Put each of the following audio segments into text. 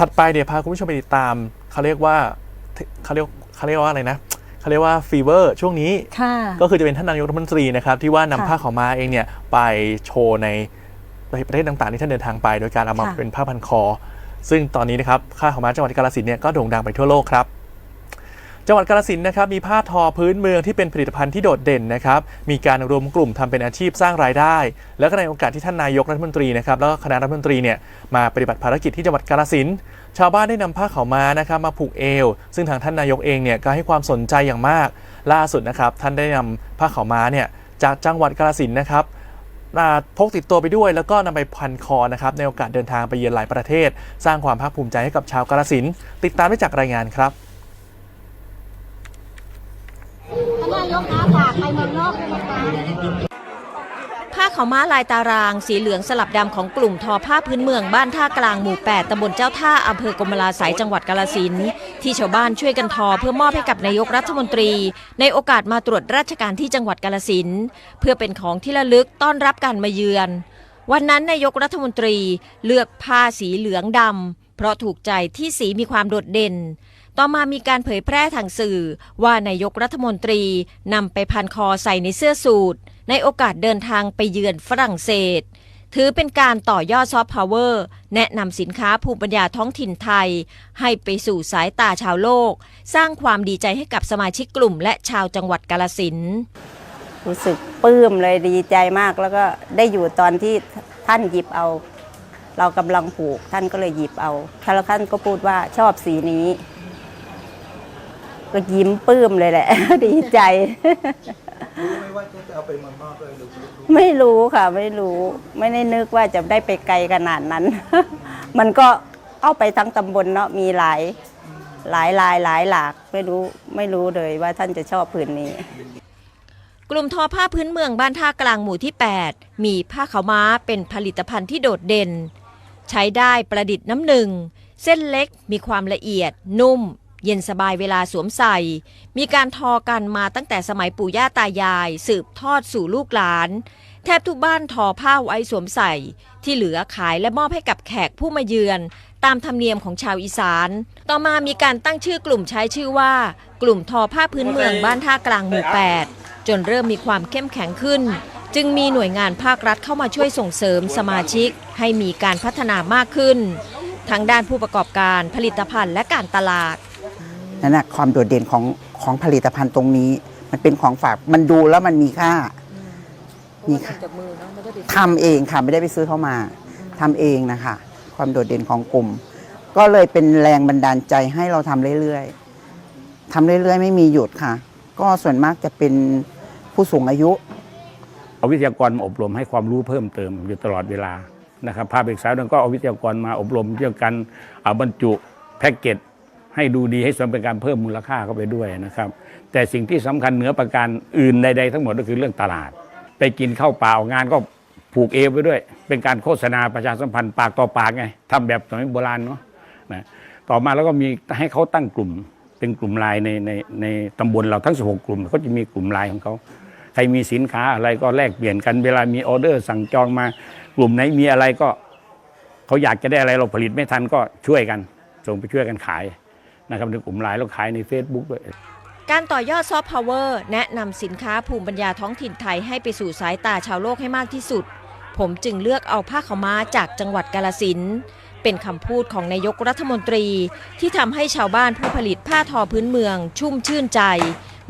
ถัดไปเนี่ยพาคุณผู้ชมไปติดตามเขาเรียกว่าเขาเรียกเขาเรียกว่าอะไรนะเขาเรียกว่าฟีเวอร์ช่วงนี้ค่ะก็คือจะเป็นท่านนายกรัฐมนตรีนะครับที่ว่านำค่ะผ้าขาวม้าเองเนี่ยไปโชว์ในประเทศต่างๆที่ท่านเดินทางไป โดยการเอามาค่ะเป็นผ้าพันคอ ซึ่งตอนนี้นะครับผ้าขาวม้าจังหวัดกาฬสินธุ์เนี่ยก็โด่งดังไปทั่วโลกครับ จังหวัดกาฬสินนะครับมีผ้าทอพื้นเมืองที่เป็นผลิตภัณฑ์ที่โดดเด่นนะครับมีการรวมกลุ่มทำเป็นอาชีพสร้างรายได้ แล้วก็ในโอกาสที่ท่านนายกรัฐมนตรีนะครับแล้วก็คณะรัฐมนตรีเนี่ยมาปฏิบัติภารกิจที่จังหวัดกาฬสินชาวบ้านได้นำผ้าขาวม้านะครับมาผูกเอว ซึ่งทางท่านนายกเองเนี่ยก็ให้ความสนใจอย่างมาก ล่าสุดนะครับท่านได้นำผ้าขาวม้าเนี่ยจากจังหวัดกาฬสินนะครับอ่าพกติดตัวไปด้วยแล้วก็นำไปพันคอนะครับในโอกาสเดินทางไปเยือนหลายประเทศ สร้างความภาคภูมิใจให้กับชาวกาฬสินติดตามได้จากรายงานครับ ท่า นนายกคะฝากไปเมืองนอกด้วยนะคะผ้าขาวม้าลายตาราง สีเหลืองสลับดำของกลุ่มทอผ้าพื้นเมืองบ้านท่ากลางหมู่ 8ตำบลเจ้าท่าอำเภอกมลาสายจังหวัดกาลสินที่ชาวบ้านช่วยกันทอเพื่อมอบให้กับนายกรัฐมนตรี ในโอกาสมาตรวจราชการที่จังหวัดกาลสินเพื่อเป็นของที่ระลึกต้อนรับการมาเยือน วันนั้นนายกรัฐมนตรีเลือกผ้าสีเหลืองดำเพราะถูกใจที่สีมีความโดดเด่น ต่อมามีการเผยแพร่ทางสื่อ ว่านายกรัฐมนตรีนำไปพันคอใส่ในเสื้อสูทในโอกาสเดินทางไปเยือนฝรั่งเศส ถือเป็นการต่อยอดซอฟต์พาวเวอร์แนะนำสินค้าภูมิปัญญาท้องถิ่นไทย ให้ไปสู่สายตาชาวโลก สร้างความดีใจให้กับสมาชิกกลุ่ม และชาวจังหวัดกาลสินรู้สึกปลื้มเลยดีใจมากแล้วก็ได้อยู่ตอนที่ท่านหยิบเอา เรากำลังผูกท่านก็เลยหยิบเอาท่านก็พูดว่าชอบสีนี้ ก็ยิ้มปลื้มเลยแหละ ดีใจ รู้ไหมว่าจะเอาไปเมืองนอกเลยหรือรู้ไม่รู้ค่ะ ไม่รู้ ไม่ได้นึกว่าจะได้ไปไกลขนาดนั้น มันก็เอาไปทั้งตำบลเนาะมีหลาย หลายลายหลายหลาก ไม่รู้ไม่รู้เลยว่าท่านจะชอบผืนนี้ กลุ่มทอผ้าพื้นเมืองบ้านท่ากลางหมู่ที่ 8 มีผ้าขาวม้าเป็นผลิตภัณฑ์ที่โดดเด่น ใช้ได้ประดิษฐ์น้ำหนึ่ง เส้นเล็กมีความละเอียด นุ่ม เย็นสบายเวลาสวมใส่ มีการทอกันมาตั้งแต่สมัยปู่ย่าตายาย สืบทอดสู่ลูกหลาน แทบทุกบ้านทอผ้าไว้สวมใส่ ที่เหลือขายและมอบให้กับแขกผู้มาเยือน ตามธรรมเนียมของชาวอีสาน ต่อมามีการตั้งชื่อกลุ่มใช้ชื่อว่า กลุ่มทอผ้าพื้นเมืองบ้านท่ากลางหมู่ 8 จนเริ่มมีความเข้มแข็งขึ้น จึงมีหน่วยงานภาครัฐเข้ามาช่วยส่งเสริมสมาชิก ให้มีการพัฒนามากขึ้นทั้งด้านผู้ประกอบการผลิตภัณฑ์และการตลาด นั่นนะความโดดเด่นของของผลิตภัณฑ์ตรงนี้ มันเป็นของฝากมันดูแล้วมันมีค่ามีค่าทำเองค่ะ ไม่ได้ไปซื้อเข้ามาทำเองนะคะ ความโดดเด่นของกลุ่ม ก็เลยเป็นแรงบันดาลใจให้เราทำเรื่อยๆทำเรื่อยๆ ไม่มีหยุดค่ะ ก็ส่วนมากจะเป็นผู้สูงอายุ เอาวิทยากรมาอบรมให้ความรู้เพิ่มเติมอยู่ตลอดเวลานะครับภาพเอกสารก็เอาวิทยากรมาอบรมเรื่องการเอาบรรจุแพ็กเกจ ให้ดูดีให้สมเป็นการเพิ่มมูลค่าเข้าไปด้วยนะครับ แต่สิ่งที่สำคัญเหนือประการอื่นใดๆทั้งหมดก็คือเรื่องตลาด ไปกินข้าวเปล่างานก็ผูกเอวไปด้วย เป็นการโฆษณาประชาสัมพันธ์ปากต่อปากไงทำแบบสมัยโบราณเนาะนะต่อมาแล้วก็มีให้เขาตั้งกลุ่ม เป็นกลุ่มไลน์ในในในตำบลเราทั้ง 16 กลุ่มเขาจะมีกลุ่มไลน์ของเขาใครมีสินค้าอะไรก็แลกเปลี่ยนกันเวลามีออเดอร์สั่งจองมากลุ่มไหนมีอะไรก็เขาอยากจะได้อะไรเราผลิตไม่ทันก็ช่วยกัน ส่งไปช่วยกันขาย นะครับในกลุ่มไลน์แล้วขายใน Facebook ด้วย การต่อยอดซอฟต์พาวเวอร์แนะนำสินค้าภูมิปัญญาท้องถิ่นไทยให้ไปสู่สายตาชาวโลกให้มากที่สุด ผมจึงเลือกเอาผ้าขาวม้าจากจังหวัดกาลสินเป็นคำพูดของนายกรัฐมนตรี ที่ทำให้ชาวบ้านผู้ผลิตผ้าทอพื้นเมือง ชุ่มชื่นใจ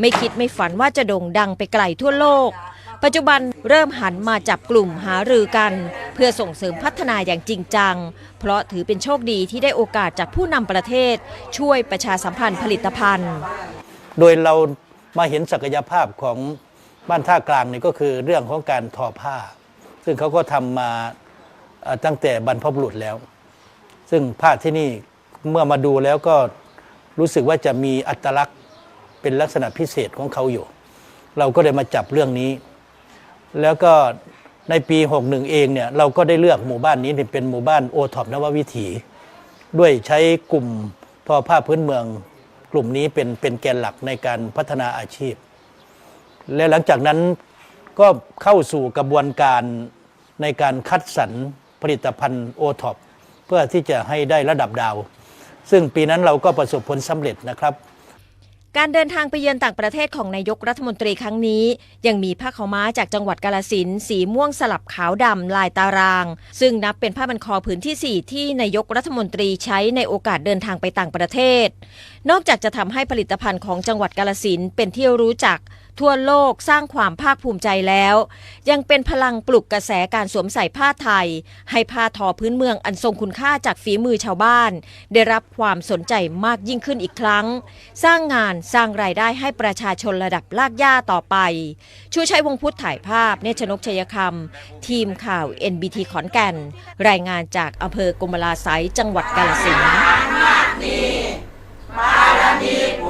ไม่คิดไม่ฝันว่าจะโด่งดังไปไกลทั่วโลก ปัจจุบันเริ่มหันมาจับกลุ่มหารือกัน เพื่อส่งเสริมพัฒนาอย่างจริงจัง เพราะถือเป็นโชคดีที่ได้โอกาสจากผู้นำประเทศ ช่วยประชาสัมพันธ์ผลิตภัณฑ์ โดยเรามาเห็นศักยภาพของบ้านท่ากลางนี่ก็คือเรื่องของการทอผ้า ซึ่งเขาก็ทำมาตั้งแต่บรรพบุรุษแล้ว ซึ่งผ้าที่นี่เมื่อมาดูแล้วก็รู้สึกว่าจะมีอัตลักษณ์เป็นลักษณะพิเศษของเขาอยู่ เราก็เลยมาจับเรื่องนี้ แล้วก็ในปี 61 เองเนี่ยเราก็ได้เลือกหมู่บ้านนี้เป็นหมู่บ้านโอท็อปนววิถี ด้วยใช้กลุ่มทอผ้าพื้นเมือง กลุ่มนี้เป็นเป็นแกนหลักในการพัฒนาอาชีพ และหลังจากนั้นก็เข้าสู่กระบวนการในการคัดสรรผลิตภัณฑ์โอท็อปเพื่อที่จะให้ได้ระดับดาว ซึ่งปีนั้นเราก็ประสบผลสำเร็จนะครับ การเดินทางไปเยือนต่างประเทศของนายกรัฐมนตรีครั้งนี้ ยังมีผ้าขาวม้าจากจังหวัดกาลสินสีม่วงสลับขาวดำลายตาราง ซึ่งนับเป็นผ้าบันคอผืนที่ 4 ที่นายกรัฐมนตรีใช้ในโอกาสเดินทางไปต่างประเทศนอกจากจะทำให้ผลิตภัณฑ์ของจังหวัดกาลสินเป็นที่รู้จัก ทั่วโลกสร้างความภาคภูมิใจแล้ว ยังเป็นพลังปลุกกระแสการสวมใส่ผ้าไทย ให้ผ้าทอพื้นเมืองอันทรงคุณค่าจากฝีมือชาวบ้าน ได้รับความสนใจมากยิ่งขึ้นอีกครั้ง สร้างงานสร้างรายได้ให้ประชาชนระดับลากย่าต่อไป ชูชัยวงพุทธถ่ายภาพ เนชนกชัยคำทีมข่าว NBT ขอนแก่น รายงานจากอำเภอกรมลาไสยจังหวัดกาฬสินธุ์ ดีกุ